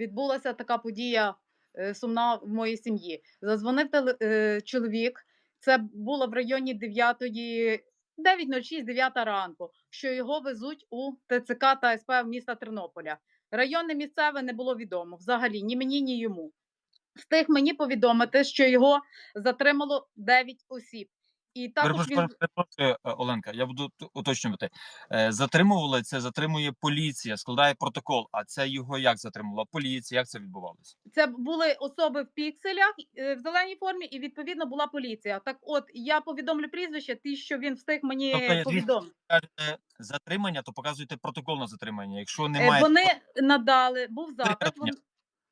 відбулася така подія е, сумна в моїй сім'ї. Задзвонив е, чоловік. Це було в районі 9, 9.06, 9 ранку, що його везуть у ТЦК та СП міста Тернополя. Районне місцеве не було відомо взагалі ні мені, ні йому. Встиг мені повідомити, що його затримало 9 осіб. І також він Перепрошую, е, Оленка, я буду уточнювати. Е, Затримували це, затримує поліція, складає протокол. А це його як затримувала? Поліція, як це відбувалося? Це були особи в пікселях е, в зеленій формі, і відповідно була поліція. Так, от я повідомлю прізвище, ті, що він встиг мені Тобто, повідомити. Кажете затримання, то показуєте протокол на затримання. Якщо немає Вони надали, був запит. Вони,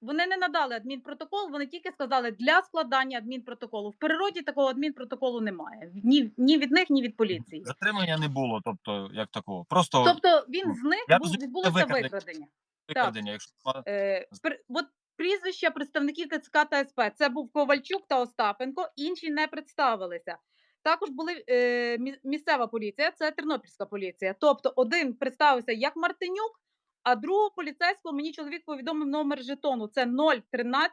вони не надали адмінпротокол, вони тільки сказали для складання адмінпротоколу. В природі такого адмінпротоколу немає. Ні, ні від них, ні від поліції. затримання не було, тобто як такого. Просто Тобто він зник, Я був, відбулося викрадення. викрадення. викрадення. Якщо Е, при, от прізвища представників ТЦК та СП це був Ковальчук та Остапенко, інші не представилися. Також були е, місцева поліція, це Тернопільська поліція. Тобто один представився як Мартинюк, а другого поліцейського мені чоловік повідомив номер жетону. Це 013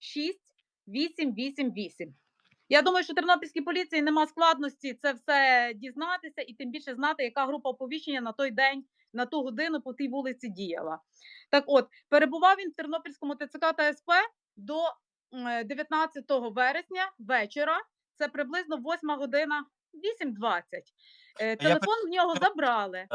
6888. Я думаю, що тернопільській поліції нема складності це все дізнатися і тим більше знати, яка група оповіщення на той день, на ту годину по тій вулиці діяла. Так от, перебував він в Тернопільському ТЦК та СП до м, 19 вересня вечора. Це приблизно 8 година 8.20. Е, Телефон в нього забрали.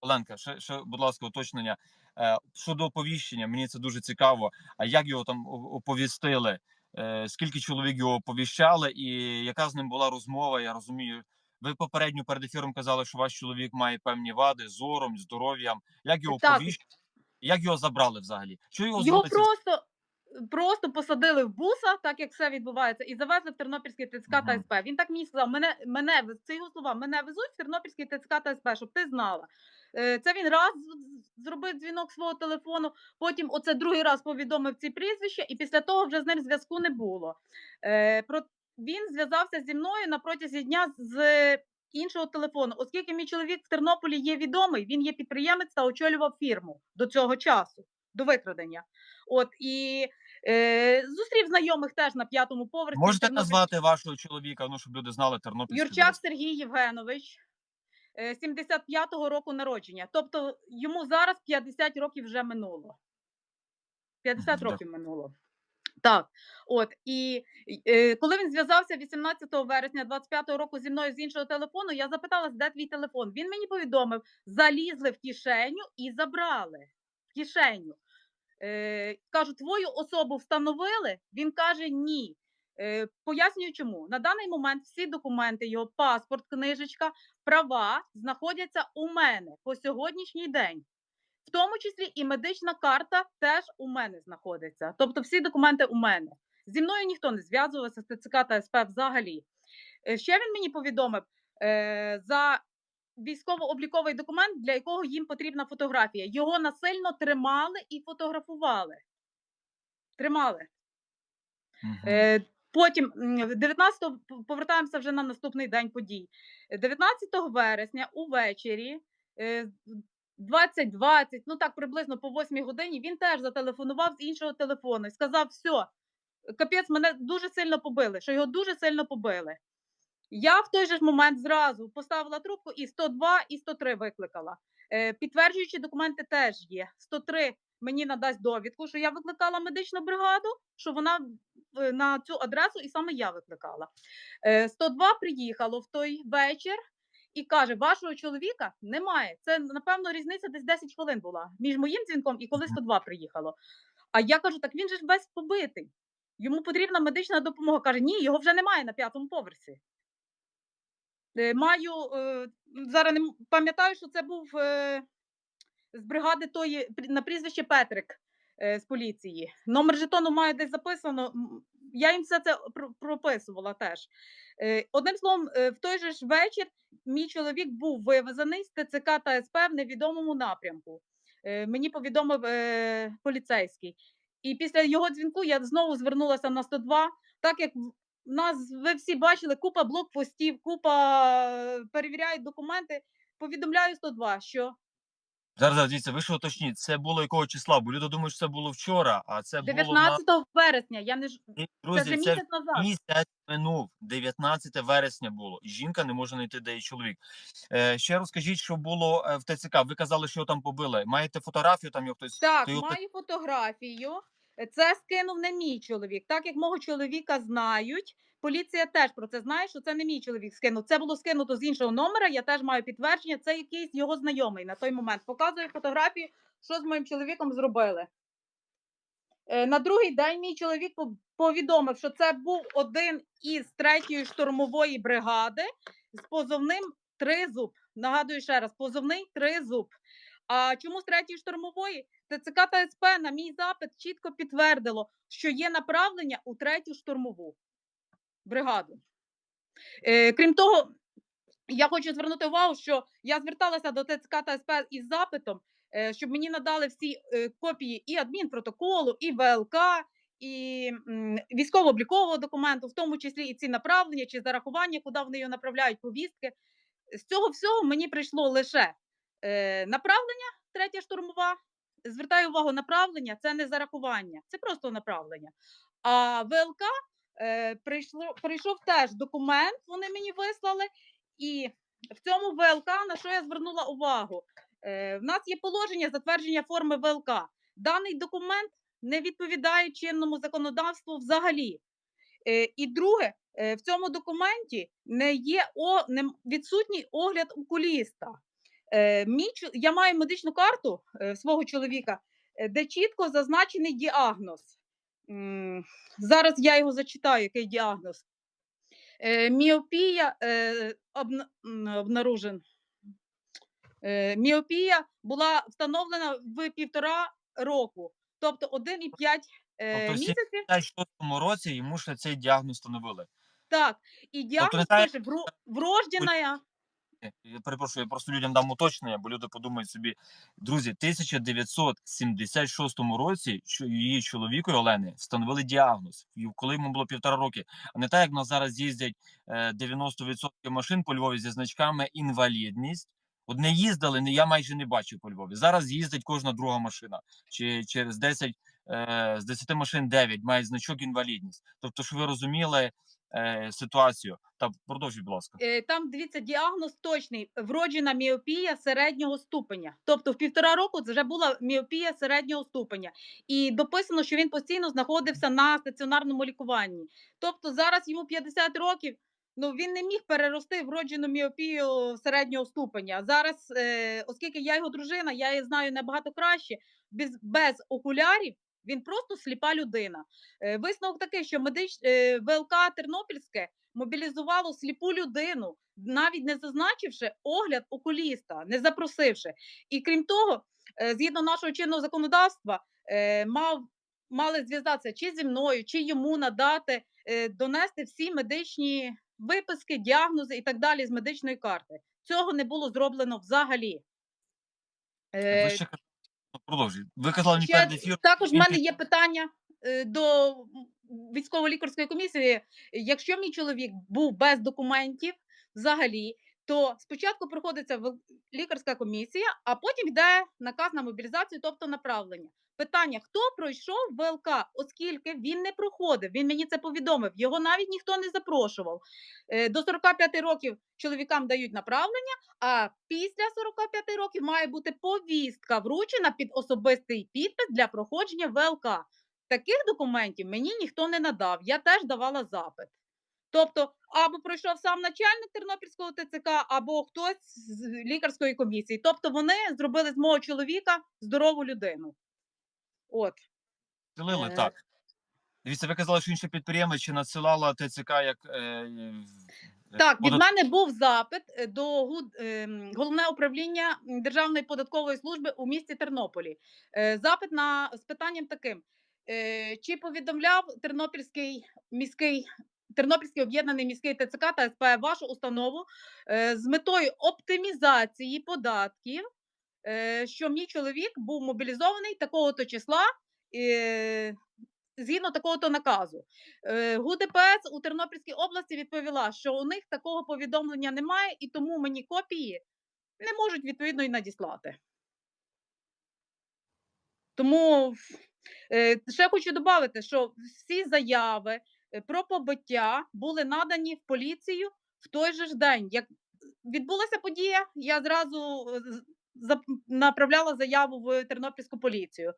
Оленка, ще, ще, будь ласка, уточнення. Е, щодо оповіщення, мені це дуже цікаво. А як його там оповістили? Е, скільки чоловік його оповіщали, і яка з ним була розмова? Я розумію. Ви попередньо перед ефіром казали, що ваш чоловік має певні вади зором, здоров'ям. Як його Так. оповіщали? Як його забрали взагалі? Що його, Його просто, просто посадили в буса, так як все відбувається, і завезли в Тернопільський ТЦК та СП. Він так мені сказав: мене, мене це його слова, мене везуть в Тернопільський ТЦК та СП, щоб ти знала. Е, Це він раз зробив дзвінок свого телефону, потім оце другий раз повідомив ці прізвища, і після того вже з ним зв'язку не було. Е, Про він зв'язався зі мною на протязі дня з іншого телефону, оскільки мій чоловік в Тернополі є відомий, він є підприємець та очолював фірму до цього часу, до викрадення. От і е, зустрів знайомих теж на п'ятому поверсі. Можете Тернопіль- назвати вашого чоловіка, ну щоб люди знали Тернопільський Юрчак. Сергій Євгенович, е, 75-го року народження. Тобто йому зараз 50 років вже минуло. 50 Мгм, років минуло. Так, от і е, коли він зв'язався 18 вересня 25-го року зі мною з іншого телефону, я запиталась, де твій телефон. Він мені повідомив, залізли в кишеню і забрали кишеню. Е, кажу, твою особу встановили? Він каже, ні. Е, пояснюю, чому на даний момент всі документи, його паспорт, книжечка, права знаходяться у мене по сьогоднішній день. В тому числі і медична карта теж у мене знаходиться. Тобто всі документи у мене. Зі мною ніхто не зв'язувався з ТЦК та СП взагалі. Е, Ще він мені повідомив е, за військово-обліковий документ, для якого їм потрібна фотографія. Його насильно тримали і фотографували. Тримали. Е, Потім 19 п- повертаємося вже на наступний день подій. Е, 19 вересня увечері, е, 20.20, ну так приблизно по 8 годині, він теж зателефонував з іншого телефону і сказав: все, капець, мене дуже сильно побили, що його дуже сильно побили. Я в той же момент зразу поставила трубку і 102, і 103 викликала. Е, підтверджуючі документи теж є. 103 мені надасть довідку, що я викликала медичну бригаду, що вона е, на цю адресу, і саме я викликала. Е, 102 приїхало в той вечір і каже: вашого чоловіка немає. Це, напевно, різниця десь 10 хвилин була між моїм дзвінком і коли Мгм. 102 приїхало. А я кажу: так він же ж весь побитий. Йому потрібна медична допомога. Каже, ні, його вже немає на п'ятому поверсі. Е, Маю е, зараз не пам'ятаю, що це був е, з бригади тої на прізвище Петрик з поліції. Номер жетону маю десь записано. Я їм все це прописувала теж. Одним словом, в той же ж вечір мій чоловік був вивезений з ТЦК та СП в невідомому напрямку. Мені повідомив поліцейський. І після його дзвінку я знову звернулася на 102, так як в нас ви всі бачили купа блокпостів, купа е, перевіряють документи. Повідомляю 102, що Зараз, зараз, дивіться, ви що уточніть, це було якого числа? Бо люди думають, що це було вчора, а це було на вересня. Я не ж Ні, це друзі, вже це місяць назад. місяць минув, 19 вересня було. І жінка не може знайти, де її чоловік. Е, ще розкажіть, що було е, в ТЦК. Ви казали, що його там побили. Маєте фотографію, там його хтось. Так, його маю фотографію. Е, Це скинув не мій чоловік. Так як мого чоловіка знають, поліція теж про це знає, що це не мій чоловік скинув. Це було скинуто з іншого номера. Я теж маю підтвердження. Це якийсь його знайомий на той момент. Показую фотографію, що з моїм чоловіком зробили. Е, На другий день мій чоловік повідомив, що це був один із третьої штурмової бригади з позовним Тризуб. Нагадую ще раз, позовний Тризуб. А чому з третьої штурмової? ТЦК та СП на мій запит чітко підтвердило, що є направлення у третю штурмову бригаду. Е, крім того, я хочу звернути увагу, що я зверталася до ТЦК та СП із запитом, е, щоб мені надали всі е, копії і адмінпротоколу, і ВЛК, і військово-облікового документу, в тому числі і ці направлення чи зарахування, куди вони його направляють, повістки. З цього всього мені прийшло лише е, направлення, третя штурмова. Звертаю увагу, направлення це не зарахування, це просто направлення. А ВЛК е, прийшло, прийшов теж документ, вони мені вислали, і в цьому ВЛК на що я звернула увагу? Е, в нас є положення затвердження форми ВЛК. Даний документ не відповідає чинному законодавству взагалі. Е, і друге, е, в цьому документі не є о, не, відсутній огляд окуліста. Е, мій, я маю медичну карту е, свого чоловіка, е, де чітко зазначений діагноз. Зараз я його зачитаю, який діагноз. Міопія обнаружен. Міопія була встановлена в півтора року, тобто 1,5 е, Тобто місяців. В 2006 році йому ще цей діагноз встановили. Так, і діагноз знає- пише вро- врождена. Е, Я перепрошую, я просто людям дам уточнення, бо люди подумають собі, друзі, 1976 році її чоловіку Олени встановили діагноз, коли йому було півтора роки. А не так, як в нас зараз їздять е, 90% машин по Львові зі значками інвалідність. От не їздили, я майже не бачив по Львові. Зараз їздить кожна друга машина. Чи через 10 е, з 10 машин 9 мають значок інвалідність. Тобто, щоб ви розуміли е, ситуацію. Та продовжуй, будь ласка. Е, Там дивіться, діагноз точний: вроджена міопія середнього ступеня. Тобто, в півтора року це вже була міопія середнього ступеня, і дописано, що він постійно знаходився на стаціонарному лікуванні. Тобто, зараз йому 50 років. Ну він не міг перерости вроджену міопію середнього ступеня. Зараз, е, оскільки я його дружина, я її знаю набагато краще. Без, без окулярів він просто сліпа людина. Е, висновок такий, що медич е, ВЛК Тернопільське мобілізувало сліпу людину, навіть не зазначивши огляд окуліста, не запросивши. І крім того, е, згідно нашого чинного законодавства, мав, мали зв'язатися чи зі мною, чи йому надати, донести всі медичні виписки, діагнози і так далі з медичної карти. Цього не було зроблено взагалі. Ви ще продовжуй. Ви казали мені перед ефіром. також в мене є питання е, до військово-лікарської комісії. Якщо мій чоловік був без документів взагалі, то спочатку проходиться лікарська комісія, а потім йде наказ на мобілізацію, тобто направлення. Питання: хто пройшов ВЛК, оскільки він не проходив, він мені це повідомив. Його навіть ніхто не запрошував. Е, До 45 років чоловікам дають направлення, а після 45 років має бути повістка вручена під особистий підпис для проходження ВЛК. Таких документів мені ніхто не надав. Я теж давала запит. Тобто, або пройшов сам начальник Тернопільського ТЦК, або хтось з лікарської комісії. Тобто, вони зробили з мого чоловіка здорову людину. От. Селили, Е, так. Дивіться, ви казали, що інше підприємець надсилала ТЦК як. Е, е, Так, від подат- мене був запит е, до ем, головне управління Державної податкової служби у місті Тернополі. Е, Запит на з питанням таким: Е, чи повідомляв Тернопільський міський Тернопільський об'єднаний міський ТЦК та СП вашу установу е, з метою оптимізації податків, е, що мій чоловік був мобілізований такого-то числа. е, Згідно такого-то наказу, Е, ГУДПС у Тернопільській області відповіла, що у них такого повідомлення немає, і тому мені копії не можуть відповідно і надіслати. Тому е, ще хочу додати, що всі заяви е, про побиття були надані в поліцію в той же ж день. Як відбулася подія, я зразу е, направляла заяву в Тернопільську поліцію.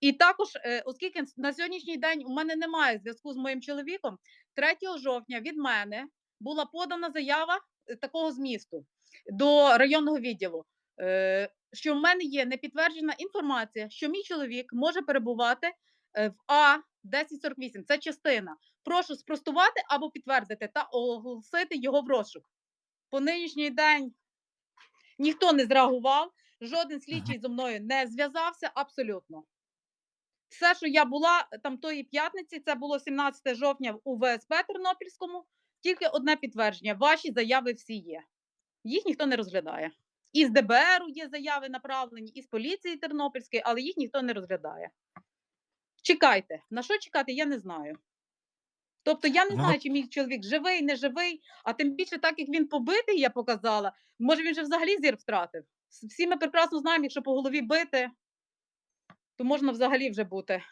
І також, е, оскільки на сьогоднішній день у мене немає зв'язку з моїм чоловіком, 3 жовтня від мене була подана заява е, такого змісту до районного відділу. е, Що в мене є непідтверджена інформація, що мій чоловік може перебувати в А 1048. Це частина. Прошу спростувати або підтвердити та оголосити його в розшук. По нинішній день ніхто не зреагував, жоден слідчий зі мною не зв'язався абсолютно. Все, що я була е, там тої п'ятниці, це було 17 жовтня в УВСП Тернопільському. Тільки одне підтвердження: ваші заяви всі є. Їх ніхто не розглядає. І з ДБР є заяви направлені, і з поліції Тернопільської, але їх ніхто не розглядає. Чекайте, на що чекати, я не знаю. Тобто я не Ну, знаю, чи мій чоловік живий, не живий, а тим більше, так як він побитий, я показала, може він вже взагалі зір втратив. Всі ми прекрасно знаємо, якщо по голові бити, то можна взагалі вже бути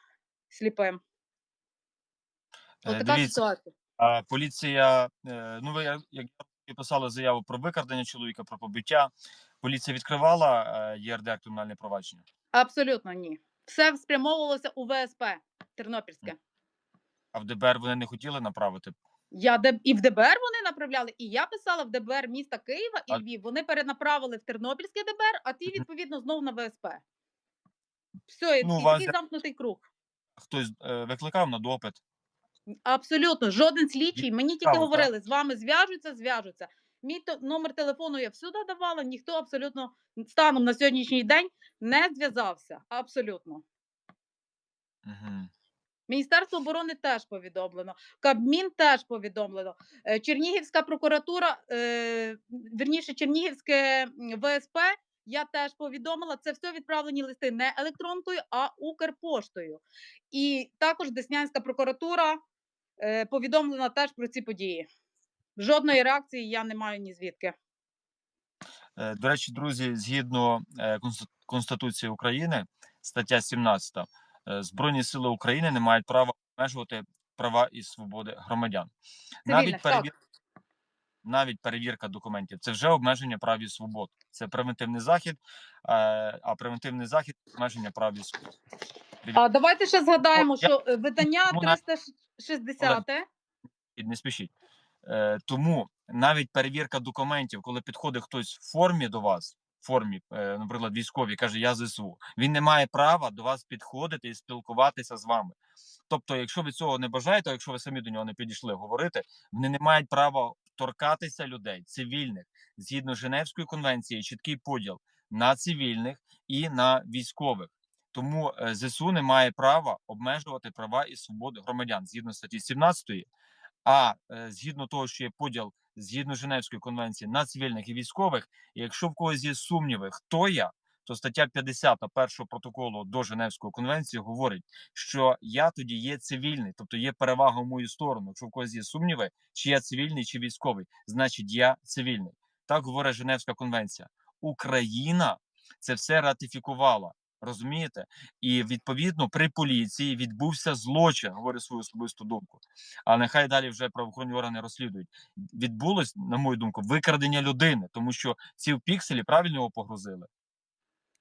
сліпим. Е, Ось така Дивіться, ситуація. а, поліція, е, ну ви як писали заяву про викрадення чоловіка, про побиття. Поліція відкривала е, ЄРДР кримінальне провадження. Абсолютно ні. Все спрямовувалося у ВСП Тернопільське. А в ДБР вони не хотіли направити. Я де і в ДБР вони направляли, і я писала в ДБР міста Києва і А- Львів. Вони перенаправили в Тернопільське ДБР, а ті відповідно знову на ВСП. Все, і, Ну, і вас такий замкнутий круг. Хтось е, викликав на допит. Абсолютно, жоден слідчий. Мені тільки Цікаво, говорили, з вами зв'яжуться, зв'яжуться. Мій то, номер телефону я всюди давала, ніхто абсолютно станом на сьогоднішній день не зв'язався. Абсолютно. Угу. Міністерство оборони теж повідомлено, Кабмін теж повідомлено. Е, Чернігівська прокуратура, е, вірніше, Чернігівське ВСП. Я теж повідомила. Це все відправлені листи не електронкою, а Укрпоштою. І також Деснянська прокуратура е, повідомлена теж про ці події. Жодної реакції я не маю ні звідки. До речі, друзі, згідно Конституції України, стаття 17, е, Збройні сили України не мають права обмежувати права і свободи громадян. Цивільних, Навіть перевірка, навіть перевірка документів це вже обмеження прав і свобод. Це превентивний захід, е, а превентивний захід обмеження прав і свобод. А давайте ще згадаємо, я- що е, видання Тому на- 360 І не спішіть. Е, тому навіть перевірка документів, коли підходить хтось в формі до вас, формі, е, наприклад, військові, каже, я ЗСУ, він не має права до вас підходити і спілкуватися з вами. Тобто, якщо ви цього не бажаєте, якщо ви самі до нього не підійшли говорити, вони не мають права торкатися людей, цивільних, згідно Женевської конвенції, чіткий поділ на цивільних і на військових. Тому е, ЗСУ не має права обмежувати права і свободи громадян згідно статті 17 а е, згідно того, що є поділ згідно Женевської конвенції на цивільних і військових, якщо в когось є сумніви, хто я, то стаття 50 першого протоколу до Женевської конвенції говорить, що я тоді є цивільний, тобто є перевага в мою сторону. Якщо в когось є сумніви, чи я цивільний, чи військовий, значить я цивільний. Так говорить Женевська конвенція. Україна це все ратифікувала. Розумієте? І відповідно при поліції відбувся злочин, говорю свою особисту думку. А нехай далі вже правоохоронні органи розслідують. Відбулось, на мою думку, викрадення людини, тому що ці в пікселі правильно його погрузили.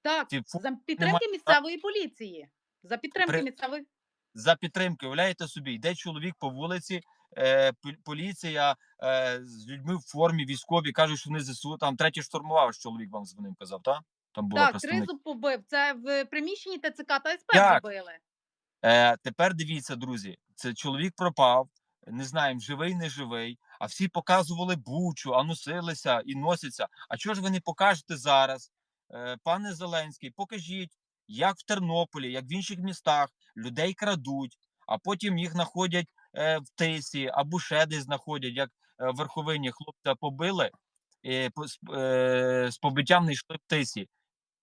Так, Ці за підтримки немає- місцевої поліції. За підтримки При- місцевої за підтримки. Уявляєте собі, йде чоловік по вулиці, е, поліція е, з людьми в формі військові кажуть, що вони ЗСУ. Там третій штурмував, чоловік вам дзвонив, казав, так? Там була так, представник. тризуб побив. Це в приміщенні ТЦК та СП Як? побили. Е, тепер дивіться, друзі, це чоловік пропав. Не знаємо, живий, не живий. А всі показували бучу, а носилися і носяться. А чого ж ви не покажете зараз, е, пане Зеленський? Покажіть, як в Тернополі, як в інших містах людей крадуть, а потім їх знаходять е, в тисі або ще десь знаходять, як е, в верховині хлопця побили е, з, е, з побиттям не йшли в тисі.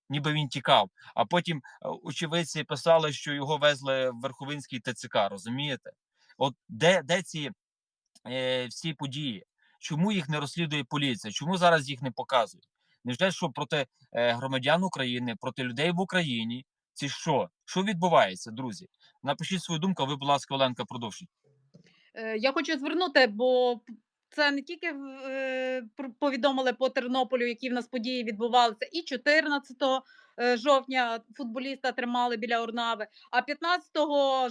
Ніби він тікав. А потім е, очевидці писали, що його везли в Верховинський ТЦК. Розумієте? От де, де ці е, всі події? Чому їх не розслідує поліція? Чому зараз їх не показують? Невже що проти е, громадян України, проти людей в Україні Це що? Що відбувається, друзі? Напишіть свою думку, ви, будь ласка, Оленка, продовжіть. Е, Я хочу звернути, бо це не тільки е, повідомили по Тернополю, які в нас події відбувалися, і 14 е, жовтня футболіста тримали біля Орнави, а 15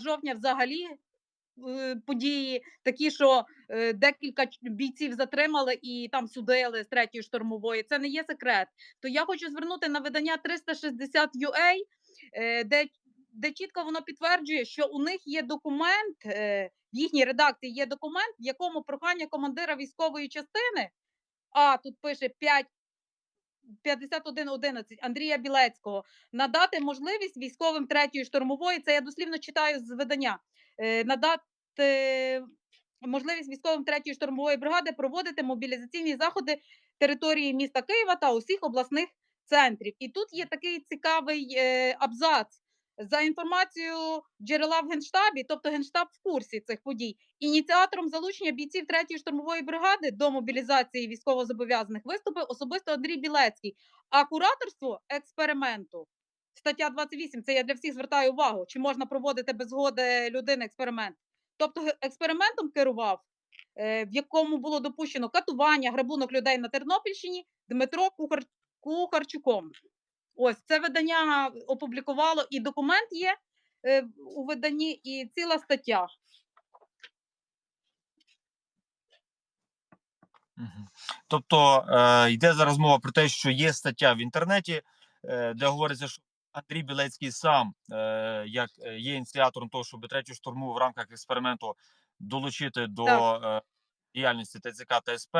жовтня взагалі е, події такі, що е, декілька бійців затримали і там судили з третьої штурмової. Це не є секрет. То я хочу звернути на видання 360 UA, е, де, де чітко воно підтверджує, що у них є документ, е, в їхній редакції є документ, в якому прохання командира військової частини, а тут пише 5 51.11 Андрія Білецького надати можливість військовим третьої штурмової. Це я дослівно читаю з видання. е, Надати можливість військовим третьої штурмової бригади проводити мобілізаційні заходи території міста Києва та усіх обласних центрів. І тут є такий цікавий е, абзац. За інформацією джерела в генштабі, тобто генштаб в курсі цих подій, ініціатором залучення бійців третьої штурмової бригади до мобілізації військовозобов'язаних виступив особисто Андрій Білецький. А кураторство експерименту, стаття 28, це я для всіх звертаю увагу, чи можна проводити без згоди людини експеримент. Тобто експериментом керував, е, в якому було допущено катування, грабунок людей на Тернопільщині Дмитро Кухар... Кухарчуком. Ось це видання опублікувало, і документ є е, у виданні, і ціла стаття. Тобто е, йде зараз мова про те, що є стаття в інтернеті, е, де говориться, що Андрій Білецький сам е, як е, є ініціатором того, щоб третю штурму в рамках експерименту долучити до е, діяльності ТЦК та СП.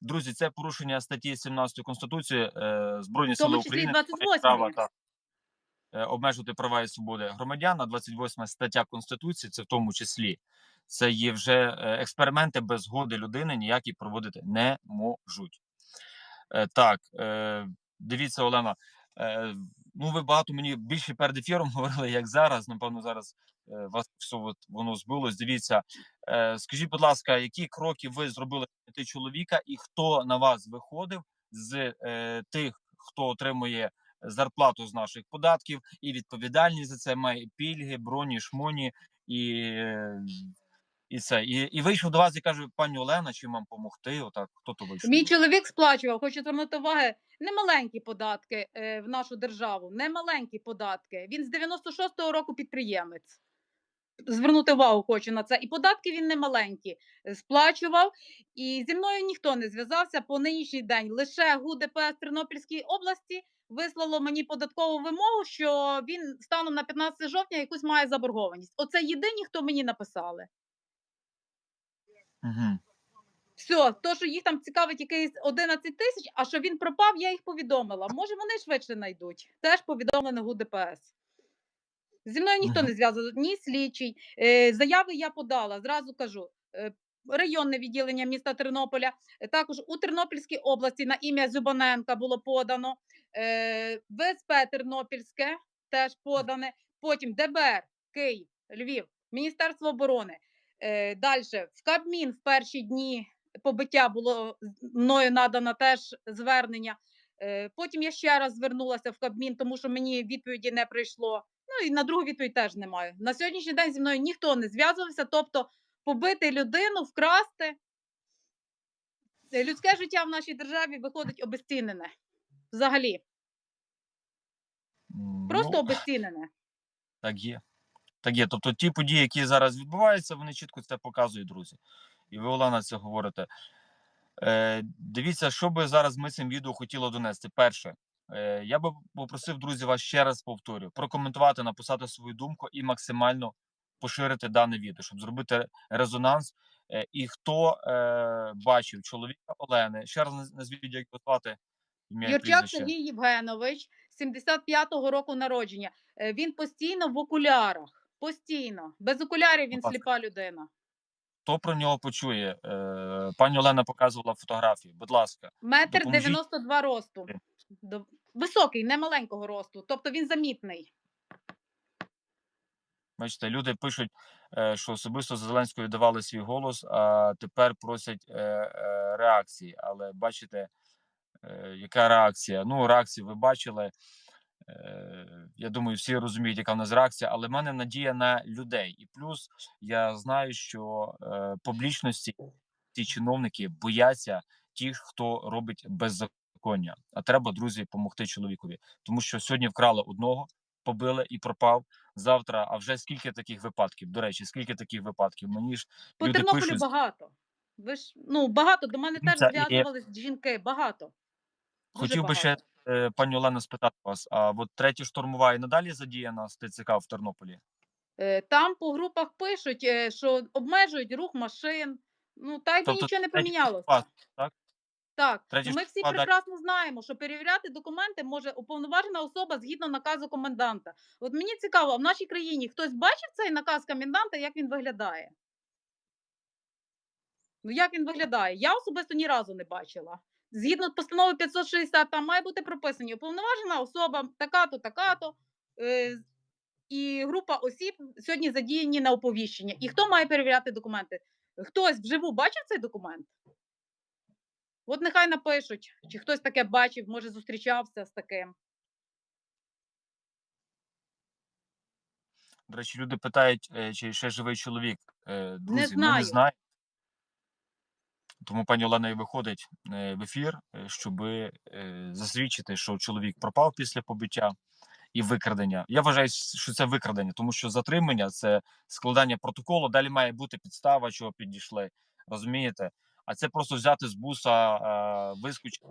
Друзі, це порушення статті 17 Конституції е, Збройні Сили України 28-ї. та, е, обмежувати права і свободи громадян. А 28 стаття Конституції, це в тому числі. Це є вже е, експерименти без згоди людини ніякі проводити не можуть. Так, дивіться, Олена. Ну, ви багато мені більше перед ефіром говорили, як зараз. Напевно, зараз е, вас все от, воно збилось. Дивіться, е, скажіть, будь ласка, які кроки ви зробили проти чоловіка, і хто на вас виходив з е, тих, хто отримує зарплату з наших податків, і відповідальність за це має пільги, броні, шмоні і. е, і це, і, і вийшов до вас і каже, пані Олена, чим вам допомогти? Отак, хто то вийшов? Мій чоловік сплачував, хочу звернути увагу, немаленькі податки е, в нашу державу, немаленькі податки. Він з 96-го року підприємець. Звернути увагу хочу на це. І податки він немаленькі е, сплачував. І зі мною ніхто не зв'язався по нинішній день. Лише ГУДП з Тернопільській області вислало мені податкову вимогу, що він станом на 15 жовтня якусь має заборгованість. Оце єдині, хто мені написали. Угу. Все, то, що їх там цікавить якийсь 11 тисяч, а що він пропав, я їх повідомила. Може, вони швидше знайдуть. Теж повідомлено ГУ ДПС. Зі мною ніхто не зв'язав, ні слідчий. Е, заяви я подала, зразу кажу. Е, районне відділення міста Тернополя, е, також у Тернопільській області на ім'я Зюбаненка було подано. ВСП Тернопільське теж подане. Потім ДБР, Київ, Львів, Міністерство оборони. Далі в Кабмін в перші дні побиття було мною надано теж звернення. Е, Потім я ще раз звернулася в Кабмін, тому що мені відповіді не прийшло. Ну і на другу відповідь теж немає. На сьогоднішній день зі мною ніхто не зв'язувався, тобто побити людину, вкрасти. Людське життя в нашій державі виходить обезцінене. Взагалі, просто ну, обезцінене. так є. Так є. Тобто ті події, які зараз відбуваються, вони чітко це показують, друзі. І ви, Олена, це говорите. Е, дивіться, що би зараз ми цим відео хотіли донести. Перше, е, я би попросив, друзі, вас ще раз повторю, прокоментувати, написати свою думку і максимально поширити дане відео, щоб зробити резонанс. Е, і хто е, бачив чоловіка Олени, ще раз назвіть, як звати Юрчак. Сергій Євгенович, 75-го року народження. Е, Він постійно в окулярах. Постійно. Без окулярів він сліпа людина. Хто про нього почує? Е, пані Олена показувала фотографії. Будь ласка, Метр Допоможіть. 92 росту. Е. Високий, не маленького росту. Тобто він замітний. бачите, люди пишуть, е, що особисто за Зеленського віддавали свій голос, а тепер просять реакції. Але бачите, яка реакція? Ну, реакції ви бачили. Е, я думаю, всі розуміють, яка в нас реакція, але в мене надія на людей. І плюс я знаю, що е, публічності ці чиновники бояться тих, хто робить беззаконня. А треба, друзі, допомогти чоловікові, тому що сьогодні вкрали одного, побили і пропав. Завтра, а вже скільки таких випадків? До речі, скільки таких випадків? Мені ж По люди Тернополю пишуть багато. Ви ж ну багато до мене теж Дивіться, і- жінки. Багато. Дуже Хотів би ще багато. Пані Олено спитати вас. А от третя штурмова і надалі задіяна з ТЦК в Тернополі? Е, Там по групах пишуть, е, що обмежують рух машин. Ну та й Тобто нічого не помінялося. так? Так, Третій ми всі прекрасно знаємо, що перевіряти документи може уповноважена особа згідно наказу коменданта. От мені цікаво, в нашій країні хтось бачив цей наказ коменданта, як він виглядає? Ну як він виглядає? Я особисто ні разу не бачила. Згідно постанови 560, там має бути прописані уповноважена особа, така-то, така-то. Е, і група осіб сьогодні задіяні на оповіщення. І хто має перевіряти документи? Хтось вживу бачив цей документ? От нехай напишуть, чи хтось таке бачив, може зустрічався з таким. До речі, люди питають, е, чи ще живий чоловік. Е, Друзі, ми знаю. не знаємо. Тому пані Олена і виходить е, в ефір, щоб засвідчити, що чоловік пропав після побиття і викрадення. Я вважаю, що це викрадення, тому що затримання це складання протоколу. Далі має бути підстава, чого підійшли. Розумієте? А це просто взяти з буса, е, вискочити,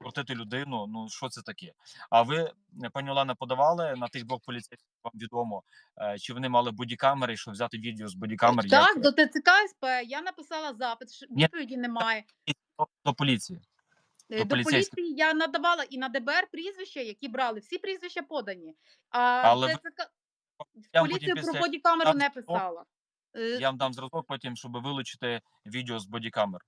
крутити людину. Ну що це таке? А ви, е, пані Олена, подавали на тих двох поліцейських, вам відомо, е, чи вони мали бодікамери, щоб взяти відео з бодікамер? так, як до ТЦК СП я написала запит, Ні. відповіді немає. до, до поліції? До До поліції я надавала і на ДБР прізвища, які брали. Всі прізвища подані. А Але ТЦК в Я поліцію про бодікамеру не писала. Я вам дам зразок потім, щоб вилучити відео з бодікамер.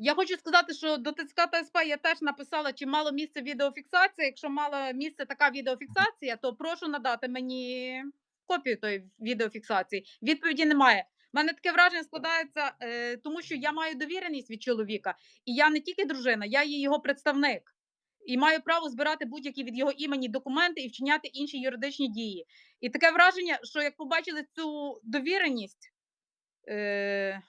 Я хочу сказати, що до ТЦК та СП я теж написала, чи мало місце відеофіксація. Якщо мало місце така відеофіксація, то прошу надати мені копію тої відеофіксації. Відповіді немає. У мене таке враження складається, е, тому що я маю довіреність від чоловіка, і я не тільки дружина, я є його представник. І маю право збирати будь-які від його імені документи і вчиняти інші юридичні дії. І таке враження, що як побачили цю довіреність, е,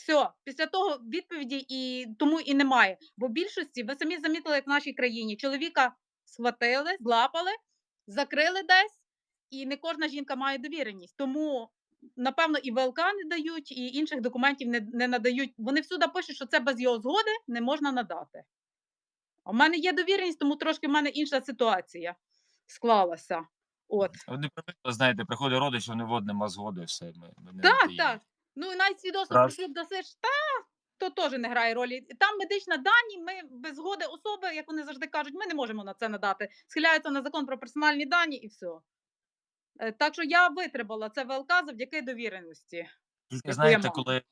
все, після того відповіді і тому і немає. Бо в більшості, ви самі замітили, як в нашій країні чоловіка схватили, злапали, закрили десь, і не кожна жінка має довіреність. Тому, напевно, і ВЛК не дають, і інших документів не, не надають. Вони всюди пишуть, що це без його згоди не можна надати. А в мене є довіреність, тому трошки в мене інша ситуація склалася. От. Вони знаєте, приходить родич, вони вот нема згоди, все. Ми, ми не Так, надаємо. так. Ну і навіть свідоцтво про шлюб дасиш, та то теж не грає ролі. Там медична дані, ми без згоди особи, як вони завжди кажуть, ми не можемо на це надати. Схиляються на закон про персональні дані і все. Так що я витримала це ВЛК завдяки довіреності. Тільки знаєте, коли,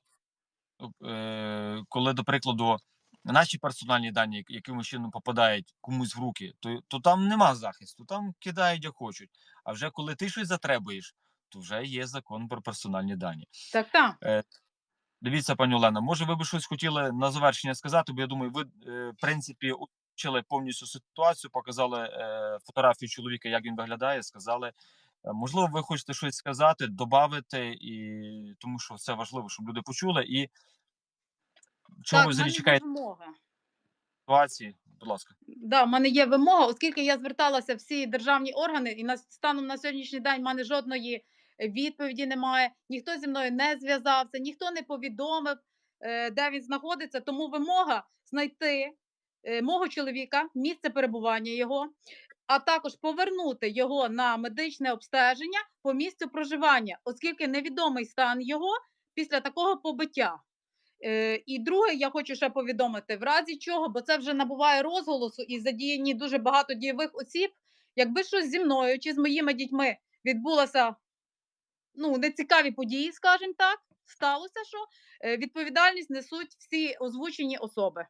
е, коли, до прикладу, наші персональні дані якимось чином попадають комусь в руки, то, то там нема захисту, там кидають як хочуть. А вже коли ти щось затребуєш, вже є закон про персональні дані. Так, так. Дивіться, пані Олена, може, ви би щось хотіли на завершення сказати, бо я думаю, ви, е, в принципі, озвучили повністю ситуацію, показали е, фотографію чоловіка, як він виглядає, сказали. Е, Можливо, ви хочете щось сказати, додати, і тому що це важливо, щоб люди почули. І чого так, ви взагалі чекаєте ситуації? Будь ласка. Да, в мене є вимога, оскільки я зверталася всі державні органи, і на станом на сьогоднішній день в мене жодної е, відповіді немає. Ніхто зі мною не зв'язався, ніхто не повідомив, е, де він знаходиться. Тому вимога знайти е, мого чоловіка, місце перебування його, а також повернути його на медичне обстеження по місцю проживання, оскільки невідомий стан його після такого побиття. Е, і друге, я хочу ще повідомити, в разі чого, бо це вже набуває розголосу і задіяні дуже багато дійових осіб. Якби щось зі мною чи з моїми дітьми відбулося ну, нецікаві події, скажімо так, сталося, що е, відповідальність несуть всі озвучені особи.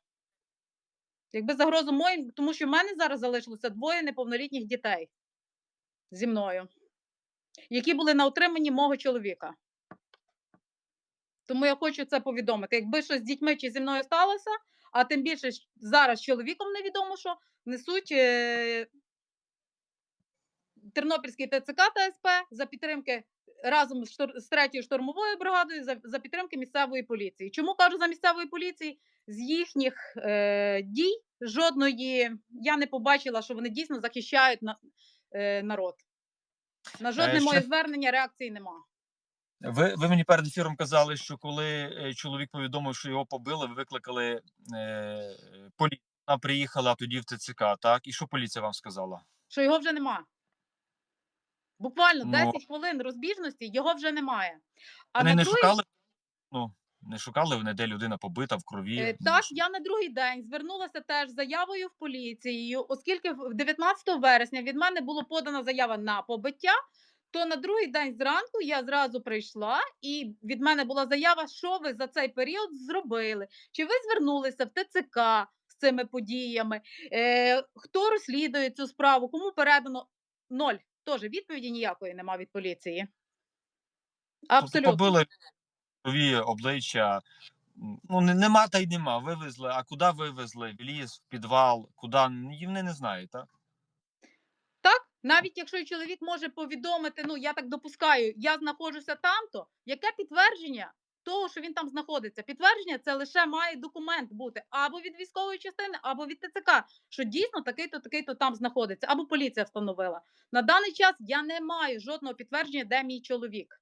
Якби загрозу моїм, тому що в мене зараз залишилося двоє неповнолітніх дітей зі мною, які були на утриманні мого чоловіка. Тому я хочу це повідомити. Якби щось з дітьми чи зі мною сталося, а тим більше зараз чоловіком невідомо, що несуть е, Тернопільський ТЦК та СП за підтримки разом з, третьою штурмовою бригадою за, за підтримки місцевої поліції. Чому кажу за місцевої поліції? З їхніх е, дій жодної я не побачила, що вони дійсно захищають на, е, народ. На жодне ще- моє звернення реакції нема. Ви, ви мені перед ефіром казали, що коли е, чоловік повідомив, що його побили, ви викликали е, поліцію. Вона приїхала тоді в ТЦК, так? І що поліція вам сказала? Що його вже нема. Буквально Ну. 10 хвилин розбіжності його вже немає. А Вони на не другий шукали, ну, не шукали вони, де людина побита в крові. Е, ну, Так, я на другий день звернулася теж з заявою в поліцію, оскільки в 19 вересня від мене було подана заява на побиття. То на другий день зранку я зразу прийшла, і від мене була заява, що ви за цей період зробили. Чи ви звернулися в ТЦК з цими подіями? Е, хто розслідує цю справу? Кому передано? Ноль. Теж відповіді ніякої нема від поліції. Тобто Абсолютно. побили нові обличчя. Ну, нема та й нема. Вивезли. А куди вивезли? В ліс, в підвал, куди? Вони не знають, так? Так, навіть якщо чоловік може повідомити, ну я так допускаю, я знаходжуся там-то, яке підтвердження того, що він там знаходиться? Підтвердження це лише має документ бути або від військової частини, або від ТЦК, що дійсно такий-то, такий-то там знаходиться, або поліція встановила. На даний час я не маю жодного підтвердження, де мій чоловік.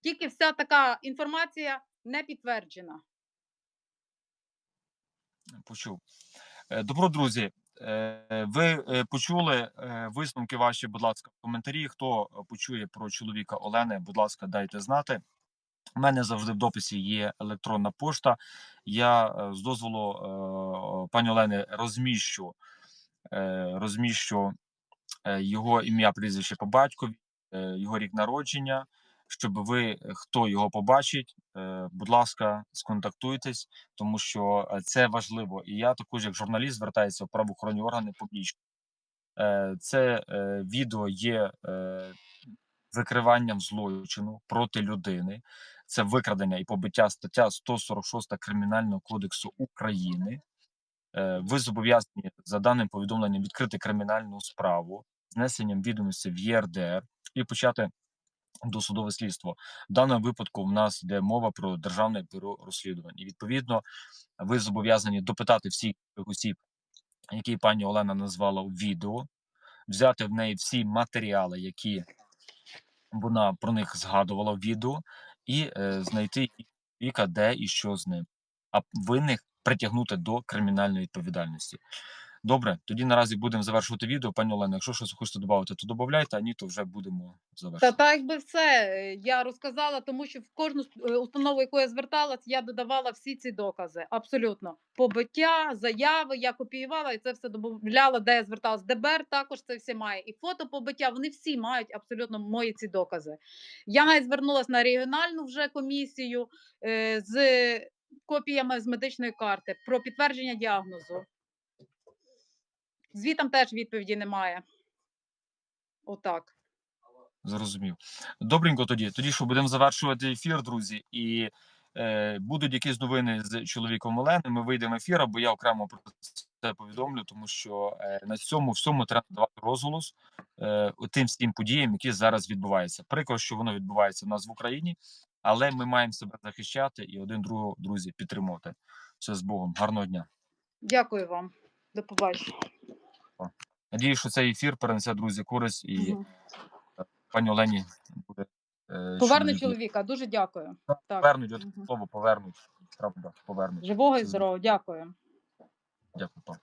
Тільки вся така інформація не підтверджена. Почув. Е, Добро, друзі. е, Ви е, почули висновки ваші, будь ласка, в коментарі. Хто почує про чоловіка Олени, будь ласка, дайте знати. У мене завжди в дописі є електронна пошта. Я е, з дозволу е, пані Олени розміщу, е, розміщу його ім'я, прізвище по батькові, його рік народження. Щоб ви, хто його побачить, будь ласка, сконтактуйтесь, тому що це важливо. І я також, як журналіст, звертаюся в правоохоронні органи публічно. Це відео є викриванням злочину проти людини. Це викрадення і побиття стаття 146 Кримінального кодексу України. Е, Ви зобов'язані за даним повідомленням відкрити кримінальну справу з внесенням відомості в ЄРДР і почати досудове слідство. В даному випадку в нас йде мова про державне бюро розслідувань. І відповідно ви зобов'язані допитати всіх осіб, які пані Олена назвала у відео, взяти в неї всі матеріали, які вона про них згадувала в відео, і е, знайти віка, де і що з ним, а винних притягнути до кримінальної відповідальності. Добре, тоді наразі будемо завершувати відео. Пані Олена, якщо щось хочете додати, то додавайте, а ні, то вже будемо Та так якби все е, я розказала, тому що в кожну е, установу, яку я зверталась, я додавала всі ці докази. Абсолютно. Побиття, заяви, я копіювала і це все додавала, де я зверталась. ДБР також це все має. І фото побиття, вони всі мають абсолютно мої ці докази. Я навіть звернулася на регіональну вже комісію е, з копіями з медичної карти про підтвердження діагнозу. Звітам теж відповіді немає. Отак. Зрозумів. Добренько тоді. Тоді що будемо завершувати ефір, друзі, і е, будуть якісь новини з чоловіком Олени. Ми вийдемо в ефір, або я окремо про це повідомлю, тому що е, на цьому всьому треба давати розголос е, тим всім подіям, які зараз відбуваються. Прикро, що воно відбувається в нас в Україні, але ми маємо себе захищати і один другого, друзі, підтримувати. Все з Богом. Гарного дня. Дякую вам. До побачення. Надіюсь, що цей ефір перенесе друзі користь і угу. пані Олені буде. Е, повернуть чоловіка, дуже дякую. Так. Повернуть, от слово повернуть. Правда, повернуть. Живого і здорового, дякую. Дякую, пане.